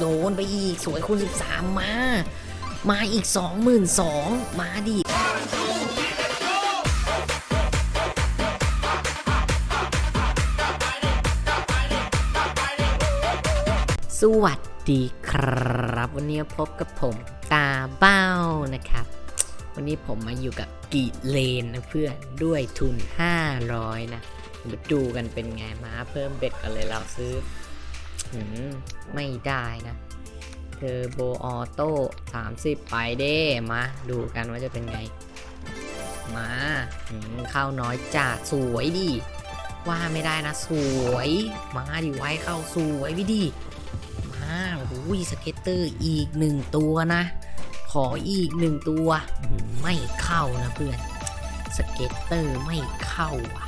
โดนไปอีกสวยคูณ13 มา มาอีก 22,000มาดิสวัสดีครับ วันนี้พบกับผมตาเบ้านะครับ วันนี้ผมมาอยู่กับกีเลนนะเพื่อนด้วยทุน 500 นะมาดูกันเป็นไงมาเพิ่มเบ็ดกันเลยเราซื้อ ไม่ได้นะเทอร์โบออโต้30 ไปเด้มา ดูกันว่าจะเป็นไง มาเข้าน้อยจัดสวยดิ ว่าไม่ได้นะ สวย มาดิไว้เข้าสวยวิดีมาโอ้ยสเก็ตเตอร์อีกหนึ่งตัวนะ ขออีกหนึ่งตัว ไม่เข้านะเพื่อน สเก็ตเตอร์ไม่เข้าอะ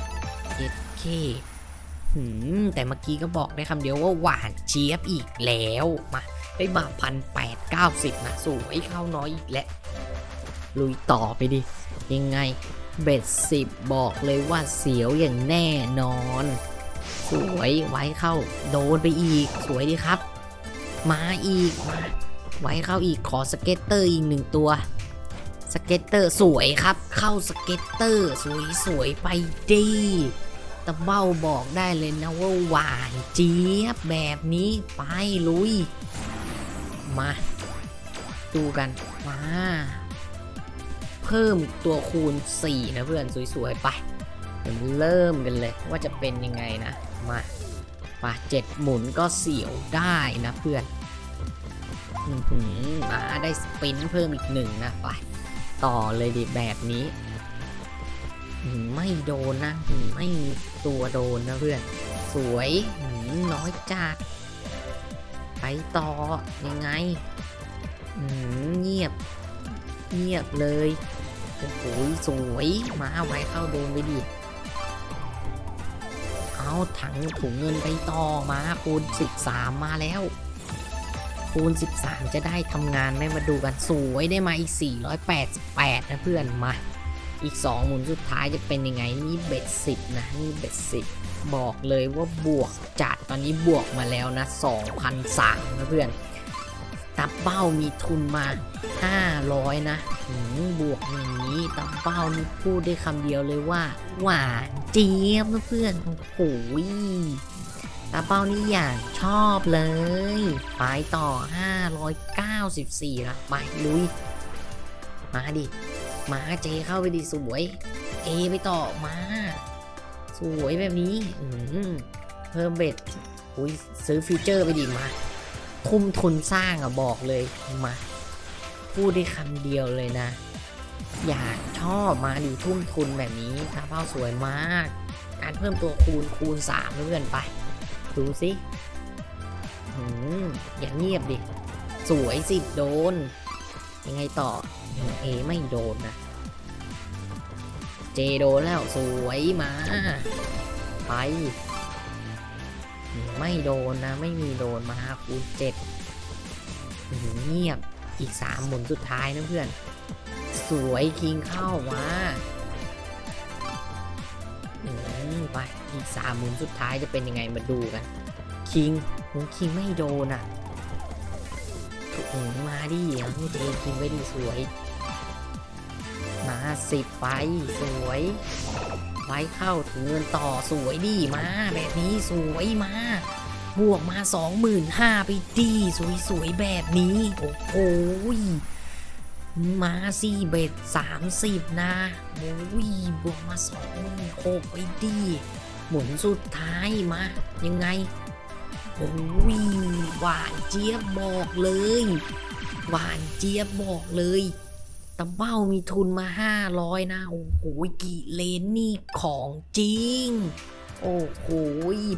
เจ็ดเค แต่เมื่อกี้ก็บอกได้คำเดียวว่าหวานเจี๊ยบอีกแล้วมาได้มาพันแปดเก้าสิบนะสวยเข้าน้อยอีกแล้วลุยต่อไปดิ ยังไงเบ็ดสิบบอกเลยว่าเสียวอย่างแน่นอน สวยไว้เข้าโดนไปอีก สวยดีครับ มาอีกมาไว้เข้าอีกขอสเก็ตเตอร์อีกหนึ่งตัวสเก็ตเตอร์สวยครับ เข้าสเก็ตเตอร์ สวยสวยไปดี ตะเบ้าบอกได้เลยนะว่าหวานเจี๊ยบแบบนี้ไปลุย มา ดูกันมาเพิ่มตัวคูณ 4 นะเพื่อนสวย ๆ ไปเดี๋ยวเริ่มกันเลยว่าจะเป็นยังไงนะ มามาเจ็ดหมุนก็เสียวได้นะเพื่อนอื้อหือมาได้สปินเพิ่มอีกหนึ่งนะไปต่อเลยดิแบบนี้ ไม่โดนนะไม่ตัวโดนนะเพื่อน สวยน้อยจัดไปต่อยังไงเงียบ เงียบเลย โอ้โหสวยมาไว้เข้าโดนไปดิเอาถังถุงเงินไปต่อมาคูณ 13 มาแล้ว คูณ 13 จะได้ทำงานไหม่มาดูกันสวยได้มาอีก 488 นะเพื่อนมา อีก 2 หมุนสุดท้ายจะเป็นยังไง นี่เบ็ด10นะนี่เบ็ด10บอกเลยว่าบวกจัดตอนนี้บวกมาแล้วนะ2,003นะเพื่อนตับเป้ามีทุนมา 500 นะหืมบวกอย่างนี้ตับเป้านี่พูดได้คำเดียวเลยว่า หวานเจี๊ยบนะเพื่อนโอ้โหตาเป้านี่อย่างชอบเลย ไปต่อ 594ละไปลุย มาดิ มาเจเข้าไปดิสวย เอไปต่อมา สวยแบบนี้อืเพิ่มเบ็ดอุ้ยซื้อฟิวเจอร์ไปดิมาทุ่มทุนสร้างอะบอกเลยมาพูดได้คำเดียวเลยนะ อยากชอบมาดิทุ่มทุนแบบนี้ตาเป้าสวยมาก การเพิ่มตัวคูณคูณสามเพื่อนไป ดูสิหืมอย่างเงียบดิ สวยสิโดน ยังไงต่อเอไม่โดนนะ เจโดนแล้วสวยมา ไป ไม่โดนนะ ไม่มีโดนมาคูณเจ็ดเงียบอีกสามหมุนสุดท้ายนะเพื่อน สวยคิงเข้ามาอไปอีกสามหมุนสุดท้ายจะเป็นยังไงมาดูกัน คิงหคิงไม่โดนอะ ถูกมาดิเอาให้เทคิงไว้ดีสวย มาสิบไปสวยไว้เข้าถึงเงินต่อสวยดีมา แบบนี้สวยมา บวกมา 25,000ไปดีสวยๆแบบนี้ โอ้โหมาสี่เบ็ด30นะโอ้ยบวกมา26,000ไปดี หมุนสุดท้ายมา ยังไง โอ้ยหวานเจี๊ยบบอกเลย หวานเจี๊ยบบอกเลยตะเบ้ามีทุนมา500นะ โอ้โหกี่เลนนี่ของจริง โอ้โห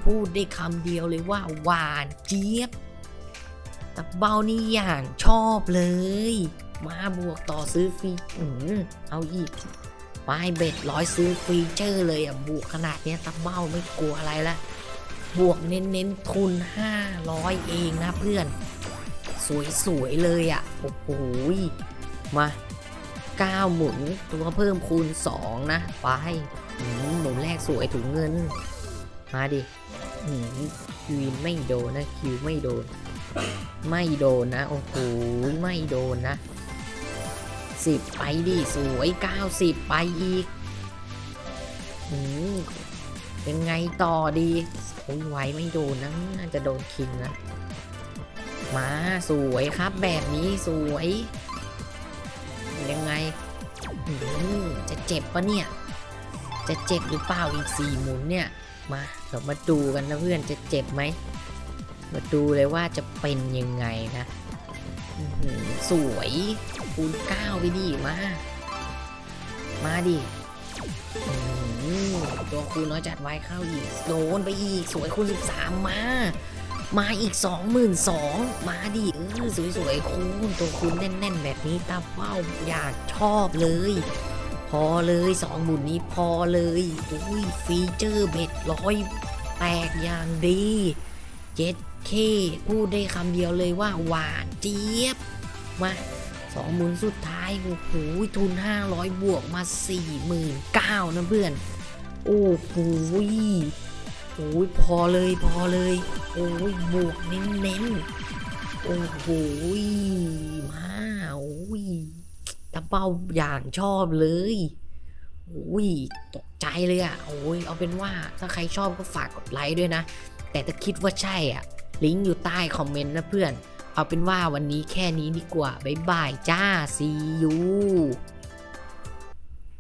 พูดได้คำเดียวเลยว่าหวานเจี๊ยบตะเบ้านี่อย่างชอบเลย มาบวกต่อซื้อฟรีอืมเอาอีกปลายเบ็ดร้อยซื้อฟรีเจอร์เลยอะบวกขนาดเนี้ยตะเบ้าไม่กลัวอะไรละ บวกเน้นๆทุน 500 เองนะเพื่อน สวยๆเลยอะ โอ้โหมา 9 หมุนตัวเพิ่มคูณ 2 นะไปหมุนแรกสวยถุงเงิน มาดิอืมคิวไม่โดนนะ คิวไม่โดน ไม่โดนนะ โอ้โหไม่โดนนะสิบไปดิ สวยเก้าสิบไปอีกอืม ยังไงต่อดีโอ้ยไว้ไม่โดนนะน่าจะโดนคิงนะมาสวยครับแบบนี้สวย ยังไงจะเจ็บปะเนี่ย จะเจ็บหรือเปล่าอีกสี่หมุนเนี่ยมาเรามาดูกันนะเพื่อนจะเจ็บไหมมาดูเลยว่าจะเป็นยังไงนะสวยคูณเก้าไปดิมา มาดิ ตัวคูณน้อยจัดไว้เข้าอีก โดนไปอีก สวยคูณ13 มา มาอีก 22,000มาดิเออสวยๆคูณตัวคูณแน่น ๆ แบบนี้ตาเป้าอยากชอบเลย พอเลยสองหมุนนี้พอเลยอุ้ยฟีเจอร์เบ็ดร้อยแตกอย่างดีเจ็ดเคพูดได้คำเดียวเลยว่าหวานเจี๊ยบ มาสองหมุนสุดท้ายโอ้โหทุน 500 บวกมา 49,000นะเพื่อน โอ้โหโอ้ยพอเลยพอเลย โอ้ยบวกเน้นๆโอ้โหมาโอ้ยตะเป้าอย่างชอบเลยโอ้ยตกใจเลยอะ่ะโอ้ยเอาเป็นว่าถ้าใครชอบก็ฝากกดไลค์ด้วยนะ แต่ถ้าคิดว่าใช่อะ ลิงก์อยู่ใต้คอมเมนต์นะเพื่อน เอาเป็นว่าวันนี้แค่นี้ดีกว่า บ๊ายบายจ้า see you